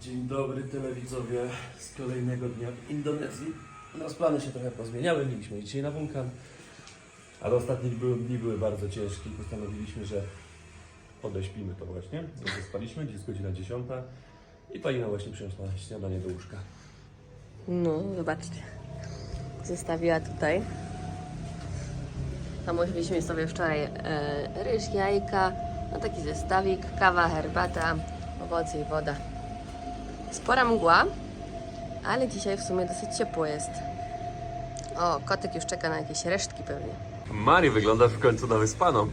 Dzień dobry telewidzowie z kolejnego dnia w Indonezji. Nas plany się trochę pozmieniały, mieliśmy dzisiaj na wulkan, ale ostatnie dni były bardzo ciężkie i postanowiliśmy, że odeśpimy to właśnie. Dobrze spaliśmy, dziś jest godzina 10 i pani nam właśnie przyniosła śniadanie do łóżka. No, zobaczcie. Zostawiła tutaj. Zamówiliśmy sobie wczoraj e, ryż, jajka, no taki zestawik, kawa, herbata, owoce i woda. Spora mgła, ale dzisiaj w sumie dosyć ciepło jest. O, kotek już czeka na jakieś resztki pewnie. Mari wygląda w końcu na wyspaną.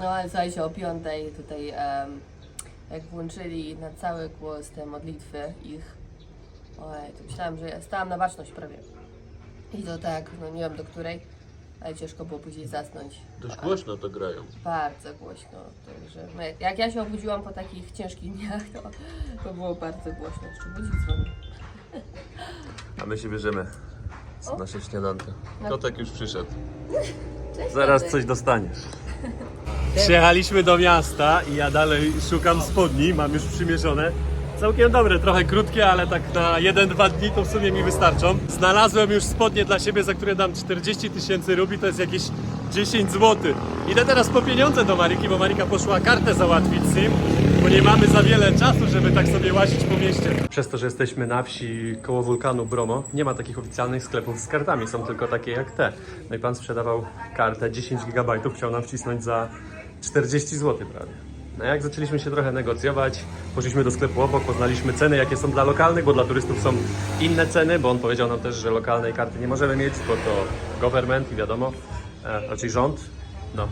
No ale słuchajcie, o piątej tutaj em, jak włączyli na cały głos te modlitwy ich, ojej, to myślałam, że ja stałam na baczność prawie. I to tak, no nie wiem do której, ale ciężko było później zasnąć. Dość głośno to grają. Bardzo głośno, także no jak- ja się obudziłam po takich ciężkich dniach, to, to było bardzo głośno, jeszcze budzik dzwonił. A my się bierzemy z O. nasze śniadanko. Kotek już przyszedł. Cześć, Zaraz coś dostaniesz. Przyjechaliśmy do miasta i ja dalej szukam spodni, mam już przymierzone. Całkiem dobre, trochę krótkie, ale tak na 1-2 dni to w sumie mi wystarczą. Znalazłem już spodnie dla siebie, za które dam 40 tysięcy rubli, to jest jakieś 10 zł. Idę teraz po pieniądze do Mariki, bo Marika poszła kartę załatwić SIM, bo nie mamy za wiele czasu, żeby tak sobie łazić po mieście. Przez to, że jesteśmy na wsi koło wulkanu Bromo, nie ma takich oficjalnych sklepów z kartami, są tylko takie jak te. No i pan sprzedawał kartę 10 GB, chciał nam wcisnąć za 40 zł prawie. No jak zaczęliśmy się trochę negocjować, poszliśmy do sklepu obok, poznaliśmy ceny, jakie są dla lokalnych, bo dla turystów są inne ceny, bo on powiedział nam też, że lokalnej karty nie możemy mieć, bo to government i wiadomo, e, raczej rząd. No.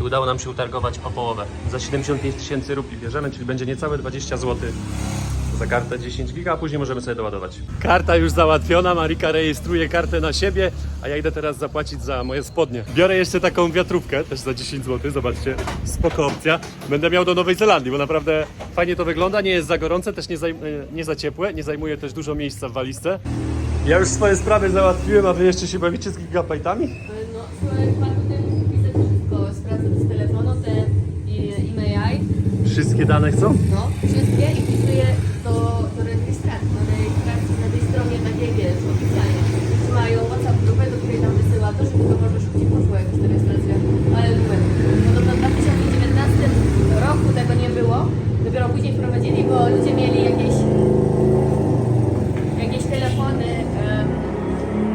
I udało nam się utargować o połowę. Za 75 tysięcy rubli bierzemy, czyli będzie niecałe 20 zł za kartę 10 giga, a później możemy sobie doładować. Karta już załatwiona, Marika rejestruje kartę na siebie, a ja idę teraz zapłacić za moje spodnie. Biorę jeszcze taką wiatrówkę, też za 10 zł, zobaczcie, spoko opcja. Będę miał do Nowej Zelandii, bo naprawdę fajnie to wygląda, nie jest za gorące, też nie, zajm- e, nie za ciepłe, nie zajmuje też dużo miejsca w walizce. Ja już swoje sprawy załatwiłem, a wy jeszcze się bawicie z gigabajtami? No, Wszystkie dane chcą? no, wszystkie i wpisuje do, do rejestracji, do rejestracji na tej stronie takiej, wiesz, oficjalnie. Mają WhatsApp grupę, do której tam wysyła to, żeby to może szybciej poszło jakaś ta rejestracja. Ale numer. Podobno w 2019 roku tego nie było, dopiero później wprowadzili, bo ludzie mieli jakieś jakieś telefony em,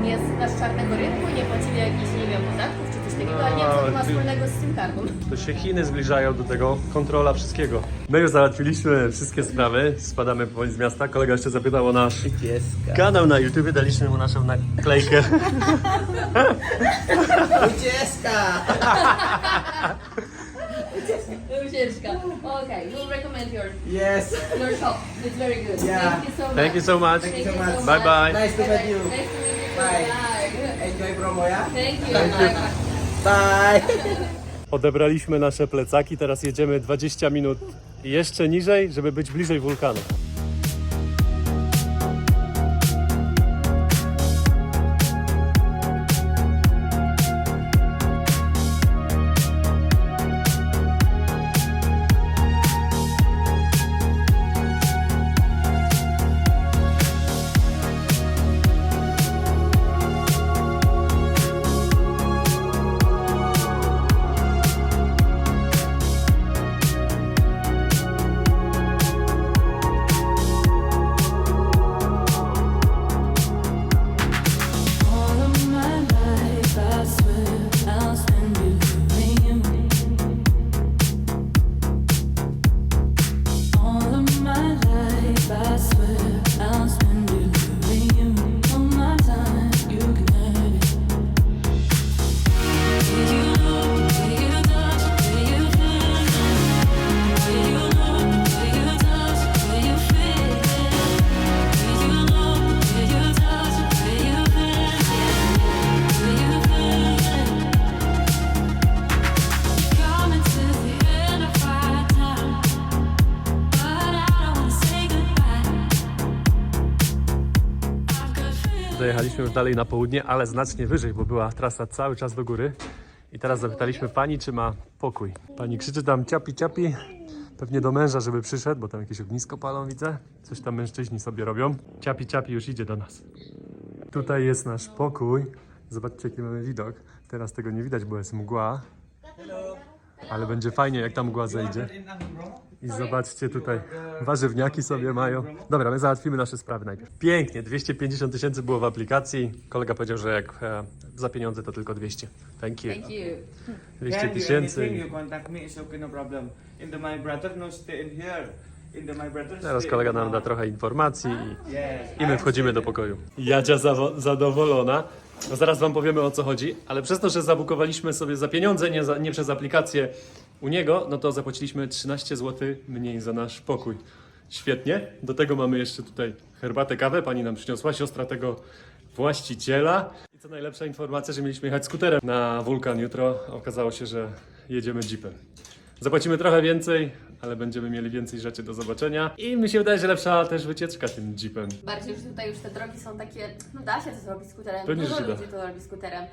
nie z, z czarnego rynku, nie płacili jakichś, nie wiem, podatków takiego, ale nie co to ma A, wspólnego z tym kartą. To się Chiny zbliżają do tego, kontrola wszystkiego. My już załatwiliśmy wszystkie sprawy, spadamy powoli z miasta. Kolega jeszcze zapytał o nasz kanał na YouTube, daliśmy mu naszą naklejkę. Ucieczka! Ucieczka. Okay, we'll recommend your, Yes. your shop. It's very good. Yeah. Thank you so much. Thank you so much. Thank you so much. Bye bye. Nice to meet you. Nice to meet you. Bye. Bye. Enjoy promo, yeah? Thank you. Thank you. Bye. Bye. Odebraliśmy nasze plecaki, teraz jedziemy 20 minut jeszcze niżej, żeby być bliżej wulkanu. Feelings. Dojechaliśmy już dalej na południe, ale znacznie wyżej, bo była trasa cały czas do góry. I teraz zapytaliśmy pani, czy ma pokój. Pani krzyczy tam ciapi, ciapi. Pewnie do męża, żeby przyszedł, bo tam jakieś ognisko palą, widzę. Coś tam mężczyźni sobie robią. Ciapi, ciapi już idzie do nas. Tutaj jest nasz pokój. Zobaczcie, jaki mamy widok. Teraz tego nie widać, bo jest mgła. Ale będzie fajnie, jak ta mgła zejdzie. I zobaczcie tutaj, warzywniaki sobie mają. Dobra, my załatwimy nasze sprawy najpierw. Pięknie, 250 tysięcy było w aplikacji. Kolega powiedział, że jak e, za pieniądze to tylko 200. Thank you. Thank you. 200 Can you tysięcy. anything, you contact me, it's okay, no problem. In the my brother, no stay in here. In the my brother, Teraz stay kolega in nam da trochę informacji i. I my wchodzimy do pokoju. Jadzia zawo- zadowolona. No zaraz wam powiemy o co chodzi, ale przez to, że zabukowaliśmy sobie za pieniądze, nie, za, nie przez aplikację u niego, no to zapłaciliśmy 13 zł mniej za nasz pokój. Świetnie. Do tego mamy jeszcze tutaj herbatę, kawę. Pani nam przyniosła, siostra tego właściciela. I co najlepsza informacja, że mieliśmy jechać skuterem na wulkan jutro. Okazało się, że jedziemy jeepem. Zapłacimy trochę więcej, ale będziemy mieli więcej rzeczy do zobaczenia. I mi się wydaje, że lepsza też wycieczka tym jeepem. Bardziej, że tutaj już te drogi są takie, no da się to zrobić skuterem, Pewnie, dużo że się da. ludzi to robi skuterem.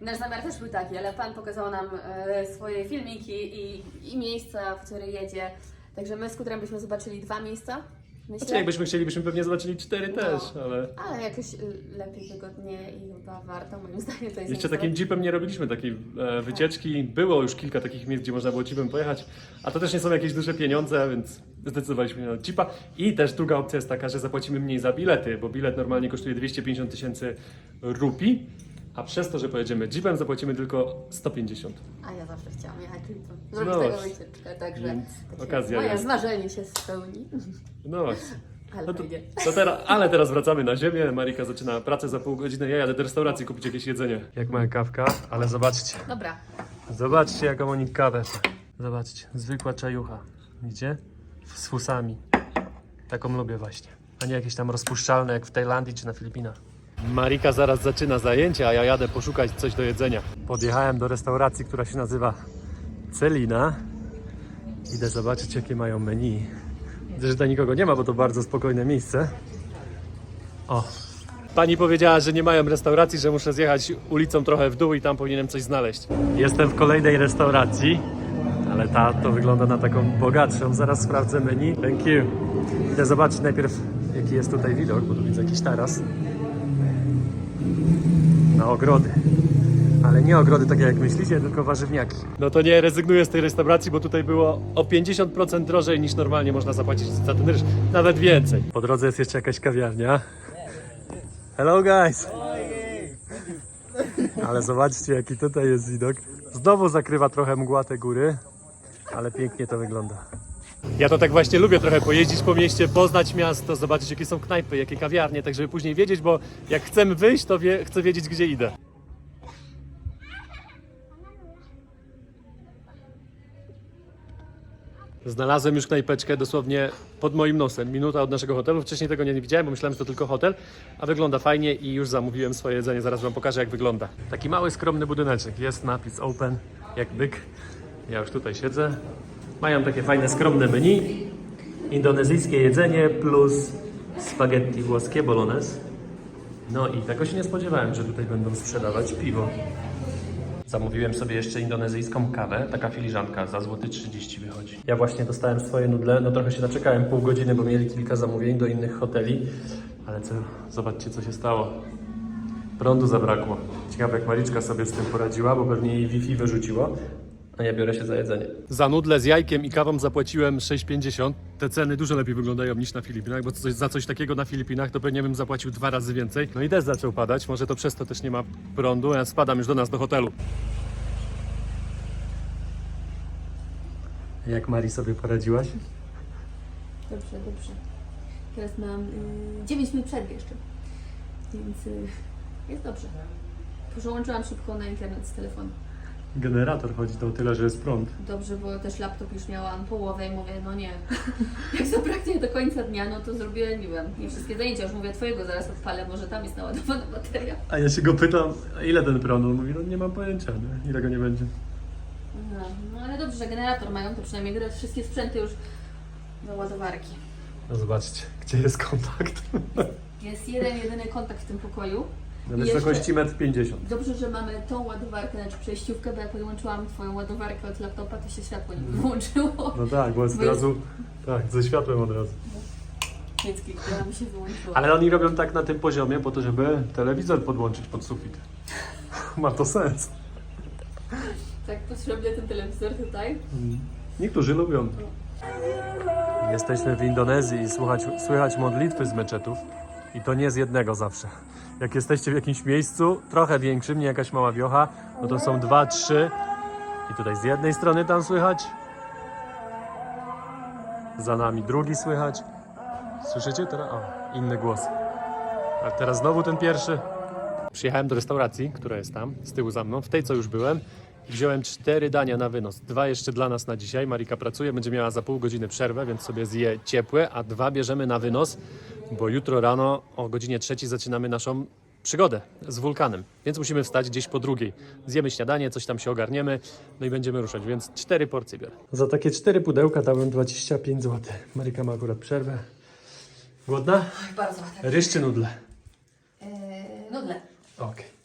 Nasz zamiar też był taki, ale Pan pokazał nam e, swoje filmiki i, i miejsca, w które jedzie. Także my skuterem byśmy zobaczyli dwa miejsca, myślę. Znaczy, jakbyśmy chcieli, byśmy pewnie zobaczyli cztery No. też, ale Ale jakoś y, lepiej, wygodnie i chyba warto, moim zdaniem to jest jeszcze takim jeepem nie robiliśmy takiej e, wycieczki. Było już kilka takich miejsc, gdzie można było jeepem pojechać, a to też nie są jakieś duże pieniądze, więc zdecydowaliśmy się na jeepa. I też druga opcja jest taka, że zapłacimy mniej za bilety, bo bilet normalnie kosztuje 250 tysięcy rupii, a przez to, że pojedziemy jeepem, zapłacimy tylko 150. A ja zawsze chciałam jechać jeepem. Zrobić No tego właśnie. wycieczkę, także Więc takie okazja moje jest. zmarzenie się spełni. No właśnie. Ale No to, fajnie. to teraz, ale teraz wracamy na ziemię. Marika zaczyna pracę za pół godziny. Ja jadę do restauracji kupić jakieś jedzenie. Jak moja kawka, ale zobaczcie. Dobra, Zobaczcie, jaką oni kawę. Zobaczcie, zwykła czajucha. Widzicie? Z fusami. Taką lubię właśnie. A nie jakieś tam rozpuszczalne jak w Tajlandii czy na Filipinach. Marika zaraz zaczyna zajęcie, a ja jadę poszukać coś do jedzenia. Podjechałem do restauracji, która się nazywa Celina. Idę zobaczyć, jakie mają menu. Widzę, że tutaj nikogo nie ma, bo to bardzo spokojne miejsce. O, Pani powiedziała, że nie mają restauracji, że muszę zjechać ulicą trochę w dół i tam powinienem coś znaleźć. Jestem w kolejnej restauracji, ale ta to wygląda na taką bogatszą. Zaraz sprawdzę menu. Thank you. Idę zobaczyć najpierw, jaki jest tutaj widok, bo tu widzę jakiś taras. Na ogrody. Ale nie ogrody takie jak myślicie, tylko warzywniaki. No to nie rezygnuję z tej restauracji, bo tutaj było o 50% drożej niż normalnie można zapłacić za ten ryż. Nawet więcej. Po drodze jest jeszcze jakaś kawiarnia. Hello guys! Ale zobaczcie jaki tutaj jest widok. Znowu zakrywa trochę mgła te góry, ale pięknie to wygląda. Ja to tak właśnie lubię trochę pojeździć po mieście, poznać miasto, zobaczyć jakie są knajpy, jakie kawiarnie, tak żeby później wiedzieć, bo jak chcemy wyjść, to wie, chcę wiedzieć gdzie idę. Znalazłem już knajpeczkę dosłownie pod moim nosem, minuta od naszego hotelu. Wcześniej tego nie widziałem, bo myślałem, że to tylko hotel, a wygląda fajnie i już zamówiłem swoje jedzenie. Zaraz Wam pokażę, jak wygląda. Taki mały, skromny budyneczek. Jest napis open, jak byk. Ja już tutaj siedzę. Mają takie fajne, skromne menu. Indonezyjskie jedzenie plus spaghetti włoskie, bolognese. No i tego się nie spodziewałem, że tutaj będą sprzedawać piwo. Zamówiłem sobie jeszcze indonezyjską kawę, taka filiżanka za złoty 30 wychodzi. Ja właśnie dostałem swoje nudle, no trochę się naczekałem, pół godziny, bo mieli kilka zamówień do innych hoteli, ale co, zobaczcie co się stało. Prądu zabrakło. Ciekawe jak Mariczka sobie z tym poradziła, bo pewnie jej Wi-Fi wyrzuciło. A ja biorę się za jedzenie. Za nudle z jajkiem i kawą zapłaciłem 6,50. Te ceny dużo lepiej wyglądają niż na Filipinach, bo coś, za coś takiego na Filipinach to pewnie bym zapłacił dwa razy więcej. No i deszcz zaczął padać, może to przez to też nie ma prądu. Ja spadam już do nas do hotelu. Jak Mari sobie poradziłaś? dobrze, dobrze. Teraz mam y, 9 minut przerwy jeszcze, więc y, jest dobrze. Przełączyłam szybko na internet z telefonu. Generator chodzi to o tyle, że jest prąd. Dobrze, bo też laptop już miałam połowę i mówię, no nie. Jak zabraknie do końca dnia, no to zrobię, nie wiem, nie wszystkie zajęcia. Już mówię, twojego zaraz odpalę, może tam jest naładowana bateria. A ja się go pytam, a ile ten prąd? On mówi, no nie mam pojęcia, nie? ile go nie będzie. Aha, no ale dobrze, że generator mają, to przynajmniej teraz wszystkie sprzęty już do ładowarki. No zobaczcie, gdzie jest kontakt. Jest jeden, jedyny kontakt w tym pokoju. Na wysokości 1,50 m. Dobrze, że mamy tą ładowarkę, znaczy przejściówkę, bo jak podłączyłam twoją ładowarkę od laptopa, to się światło nie wyłączyło. No tak, bo jest od razu, tak, ze światłem od razu. Więc kliknęłam i się wyłączyło. Ale oni robią tak na tym poziomie po to, żeby telewizor podłączyć pod sufit. Ma to sens. Tak potrzebny ten telewizor tutaj. Niektórzy lubią. Jesteśmy w Indonezji i słuchać, słychać modlitwy z meczetów. I to nie z jednego zawsze. Jak jesteście w jakimś miejscu, trochę większym, nie jakaś mała wiocha, no to są dwa, trzy. I tutaj z jednej strony tam słychać. Za nami drugi słychać. Słyszycie teraz? O, inny głos. A teraz znowu ten pierwszy. Przyjechałem do restauracji, która jest tam, z tyłu za mną, w tej co już byłem. Wziąłem cztery dania na wynos. Dwa jeszcze dla nas na dzisiaj. Marika pracuje, będzie miała za pół godziny przerwę, więc sobie zje ciepłe, a dwa bierzemy na wynos, bo jutro rano o godzinie trzeciej zaczynamy naszą przygodę z wulkanem. Więc musimy wstać gdzieś po drugiej. Zjemy śniadanie, coś tam się ogarniemy, no i będziemy ruszać, więc cztery porcje biorę. Za takie cztery pudełka dałem 25 zł. Marika ma akurat przerwę. Głodna? Bardzo ładne. Ryż czy nudle? Eee, nudle. Okej.